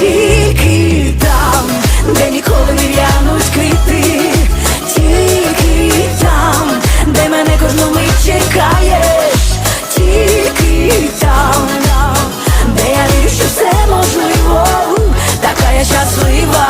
тільки там, де ніколи не в'януть квіти, тільки там, де мене кожну мить чекаєш, тільки там, де я вірю, що все можливо, така я щаслива.